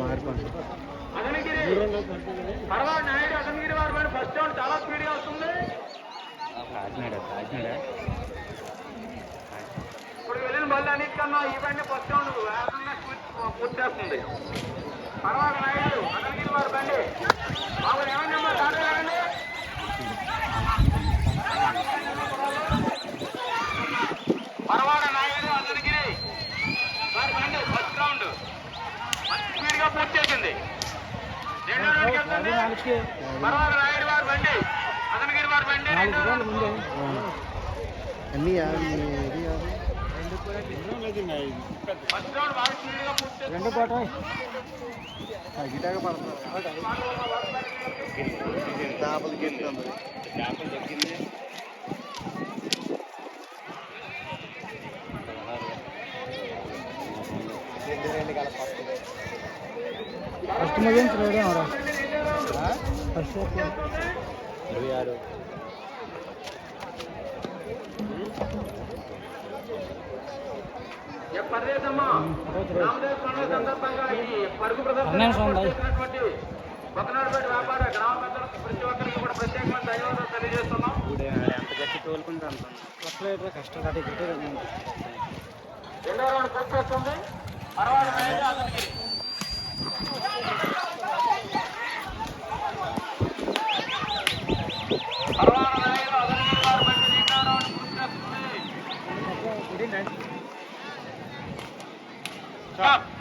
మారిపోండి పర్వాలేదు నాయుడు అసలు వారు ఫస్ట్ చాలా స్పీడ్గా వస్తుంది. కాకినాడ కాకినాడ అన్నిటికన్నా ఈ బండి ఫస్ట్ రౌండ్ వేగంగా పూర్తి- చేస్తుంది పర్వాలేదు నాయుడు అతనిగిరి వారి బండి. బాబు ఏమన్నా నెంబర్? కాదండి పరవాడ నాయుడు అతనిగిరి వారి బండి ఫస్ట్ రౌండ్ మంచి స్పీడ్గా పూర్తి చేసింది రెండో రౌండ్కి వెళ్తుంది. పరవాడ నాయుడు వారి బండి. అతనిగిరి వారి బండి రెండో రౌండ్ అన్నీ రౌండ్ బాగా స్పీడ్ గా పూర్తి చేసింది రెండు కోట తగ్గిటాక పడుతుంది చేపలు గెలుతుంది చేపలు దొరికింది ఫస్ట్ ముగించి రేడియో ఫస్ట్ ఇరవై ఆరు ఏ పర్లేదమ్మా రామదేవ్ పండుగ సందర్భంగా ఈ పరుగు ప్రదర్శన చేసినటువంటి ఒకనాడుపేట వ్యాపార గ్రామ పెద్దలకు ప్రతి ఒక్కరికి కూడా ప్రత్యేకమైన ధన్యవాదాలు తెలియజేస్తున్నాం. రెండో రౌండ్ పూర్తి చేస్తుంది పర్వాలేదు నాయుడు అతనికి పర్వాలేదు నాయుడు అతనికి వారి బండి రెండో రౌండ్ పూర్తి చేస్తుంది Up.